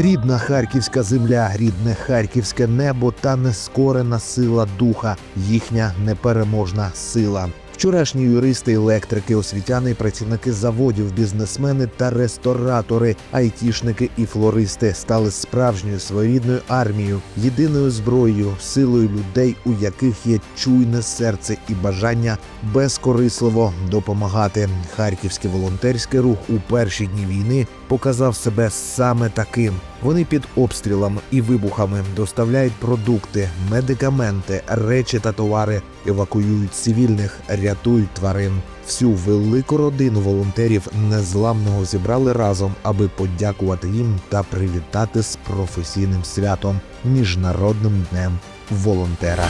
Рідна харківська земля, рідне харківське небо та нескорена сила духа, їхня непереможна сила. Вчорашні юристи, електрики, освітяни, працівники заводів, бізнесмени та ресторатори, айтішники і флористи стали справжньою своєрідною армією, єдиною зброєю, силою людей, у яких є чуйне серце і бажання безкорисливо допомагати. Харківський волонтерський рух у перші дні війни показав себе саме таким. Вони під обстрілами і вибухами доставляють продукти, медикаменти, речі та товари, евакуюють цивільних, рятують тварин. Всю велику родину волонтерів незламного зібрали разом, аби подякувати їм та привітати з професійним святом міжнародним днем волонтера.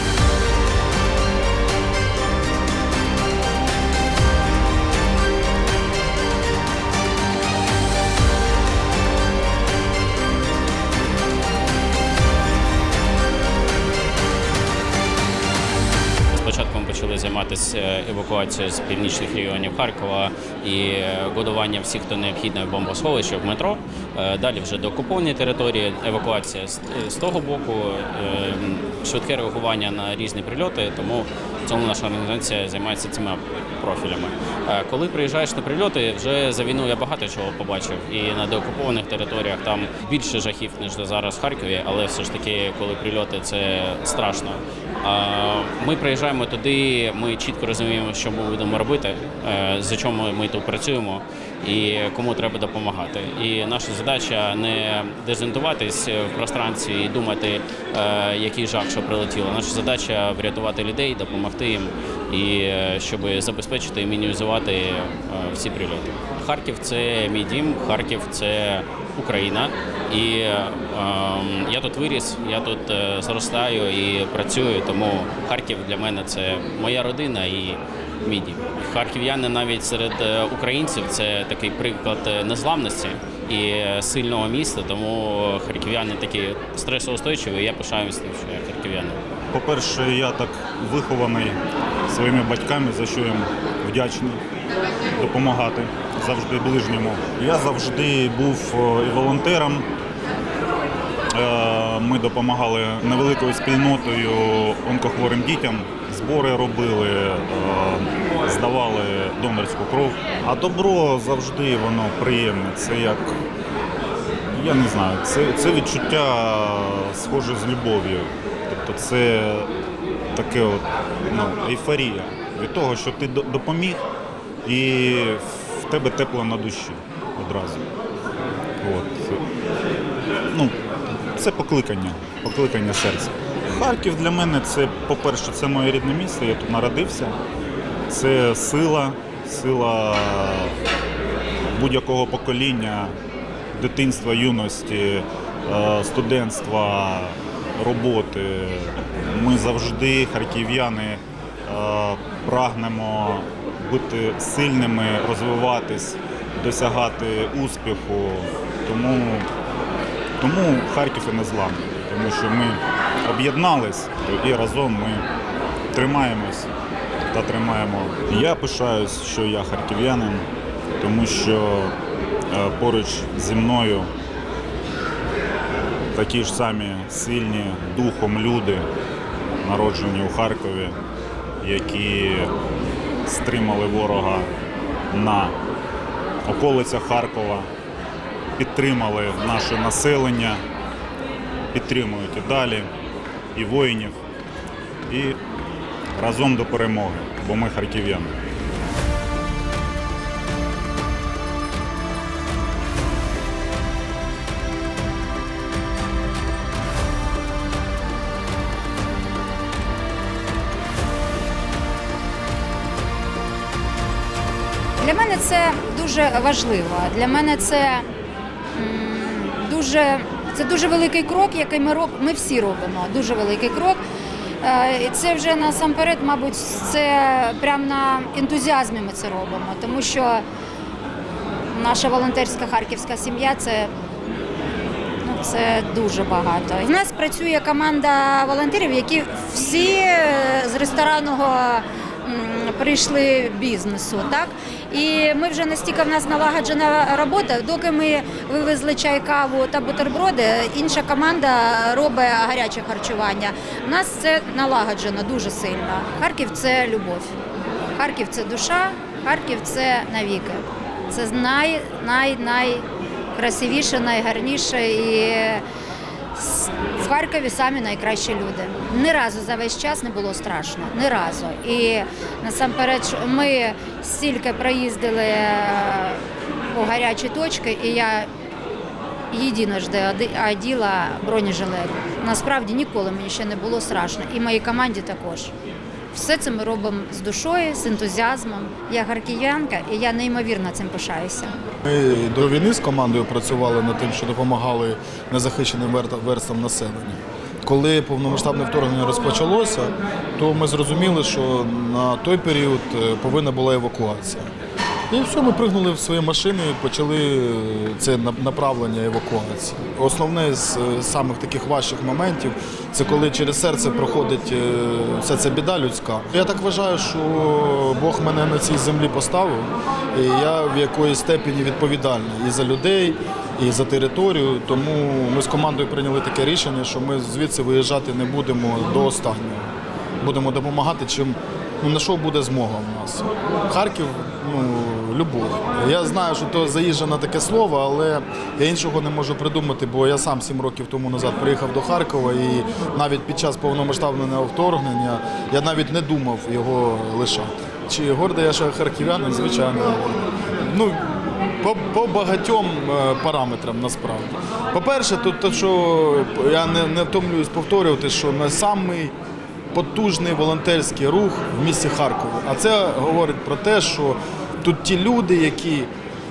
Почали займатися е, з північних регіонів Харкова і е, годуванням всіх, хто необхідно в бомбосховище в метро. Е, Далі вже до окупованої території, евакуація з, з того боку, е, швидке реагування на різні прильоти. Тому в цьому наша організація займається цими профілями. Е, Коли приїжджаєш на прильоти, вже за війну я багато чого побачив. І на деокупованих територіях там більше жахів, ніж зараз в Харкові, але все ж таки, коли прильоти, це страшно. Ми приїжджаємо туди, ми чітко розуміємо, що ми будемо робити, е, за чому ми тут працюємо і кому треба допомагати. І наша задача не дезорієнтуватись в пространстві і думати, е, який жах, що прилетіло. Наша задача врятувати людей, допомогти їм і е, щоб забезпечити і мінімізувати е, всі прильоти. Харків це мій дім, Харків це Україна. І е, я тут виріс, я тут зростаю і працюю, тому Харків для мене це моя родина і мій дім. Харків'яни навіть серед е, українців це такий приклад е, незламності і е, сильного міста, тому харків'яни такі стресоустойчиві. і Я пишаюся що я харків'янин. По-перше, я так вихований своїми батьками, за що їм вдячний допомагати завжди ближньому. Я завжди був і волонтером. Ми допомагали невеликою спільнотою онкохворим дітям. Збори робили, е, здавали донорську кров. А добро завжди воно приємне. Це як я не знаю, це, це відчуття схоже з любов'ю. Тобто це таке от, ну, ейфорія від того, що ти допоміг і в тебе тепло на душі одразу. От. Ну, це покликання, покликання серця. Харків для мене це, по-перше, це моє рідне місто, я тут народився. Це сила, сила будь-якого покоління, дитинства, юності, е, студентства, роботи. Ми завжди, харків'яни, е, прагнемо бути сильними, розвиватись, досягати успіху. Тому, тому Харків і незламний, тому що ми об'єднались і разом ми тримаємось та тримаємо. Я пишаюсь, що я харків'янин, тому що е, поруч зі мною такі ж самі сильні духом люди, народжені у Харкові, які стримали ворога на околицях Харкова, підтримали наше населення, підтримують і далі, і воїнів, і разом до перемоги, бо ми харків'яни. Для мене це дуже важливо. Для мене це дуже, це дуже великий крок, який ми роб, ми всі робимо. Дуже великий крок. Е, І це вже насамперед, мабуть, це прямо на ентузіазмі ми це робимо, тому що наша волонтерська харківська сім'я це Ну, це дуже багато. У нас працює команда волонтерів, які всі е, з ресторанного прийшли бізнесу. Так? І ми вже настільки в нас налагоджена робота. Доки ми вивезли чай, каву та бутерброди, інша команда робить гаряче харчування. У нас це налагоджено дуже сильно. Харків це любов. Харків це душа, Харків це навіки. Це най, най, найкрасивіше, найгарніше і в Харкові самі найкращі люди. Ні разу за весь час не було страшно. Ні разу. І насамперед ми стільки проїздили е, у гарячі точки, і я єдиножди оділа бронежилет. Насправді ніколи мені ще не було страшно. І моїй команді також. Все це ми робимо з душою, з ентузіазмом. Я харків'янка, і я неймовірно цим пишаюся. Ми до війни з командою працювали над тим, що допомагали незахищеним вер- верствам населення. Коли повномасштабне вторгнення розпочалося, то ми зрозуміли, що на той період е, повинна була евакуація. І все, ми пригнули в свої машини почали е, це направлення евакуації. Основне з е, самих таких важчих моментів це коли через серце проходить е, вся ця біда людська. Я так вважаю, що Бог мене на цій землі поставив, і я в якоїсь степені відповідальний і за людей, і за територію. Тому ми з командою прийняли таке рішення, що ми звідси виїжджати не будемо до останнього. Будемо допомагати, чим ну, на що буде змога в нас. Харків, ну, любов. Я знаю, що то заїжджане таке слово, але я іншого не можу придумати, бо я сам сім років тому назад приїхав до Харкова і навіть під час повномасштабного вторгнення я навіть не думав його лишати. Чи гордий я ще харків'янин, звичайно. Ну, по, по багатьом е, параметрам насправді. По-перше, тут те, що я не, не втомлююсь повторювати, що на самий потужний волонтерський рух в місті Харкові. А це говорить про те, що тут ті люди, які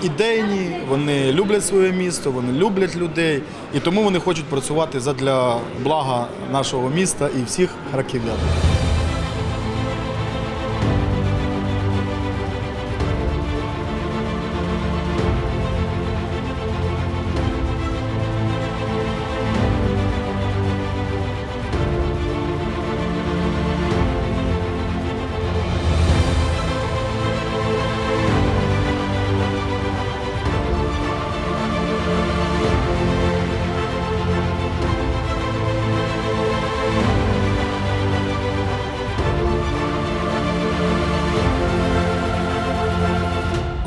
ідейні, вони люблять своє місто, вони люблять людей, і тому вони хочуть працювати задля блага нашого міста і всіх харків'ян.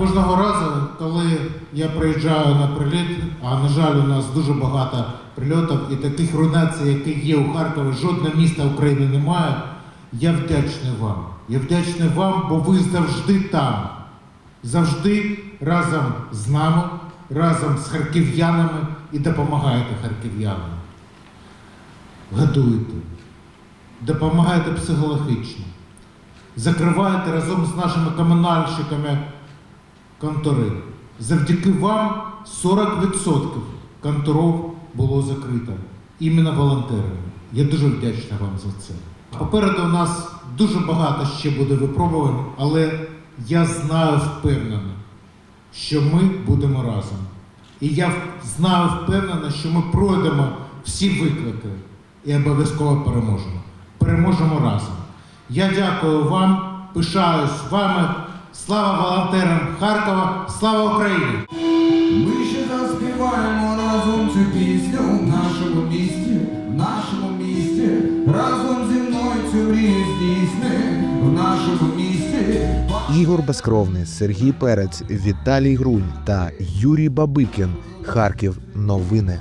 Кожного разу, коли я приїжджаю на приліт, а на жаль, у нас дуже багато прильотів і таких руйнацій, які є у Харкові, жодного міста України немає. Я вдячний вам. Я вдячний вам, бо ви завжди там, завжди разом з нами, разом з харків'янами і допомагаєте харків'янам. Годуєте, допомагаєте психологічно, закриваєте разом з нашими комунальщиками контори. Завдяки вам 40% конторів було закрито іменно волонтерами. Я дуже вдячний вам за це. Попереду у нас дуже багато ще буде випробувань, але я знаю впевнено, що ми будемо разом. І я знаю впевнено, що ми пройдемо всі виклики і обов'язково переможемо. Переможемо разом. Я дякую вам, пишаюсь вами. Слава волонтерам Харкова! Слава Україні! Ми ще заспіваємо разом цю пісню в нашому місті, в нашому місті, разом зі мною цю мрію здійсни в нашому місті. Ігор Безкровний, Сергій Перець, Віталій Грунь та Юрій Бабикін. Харків. Новини.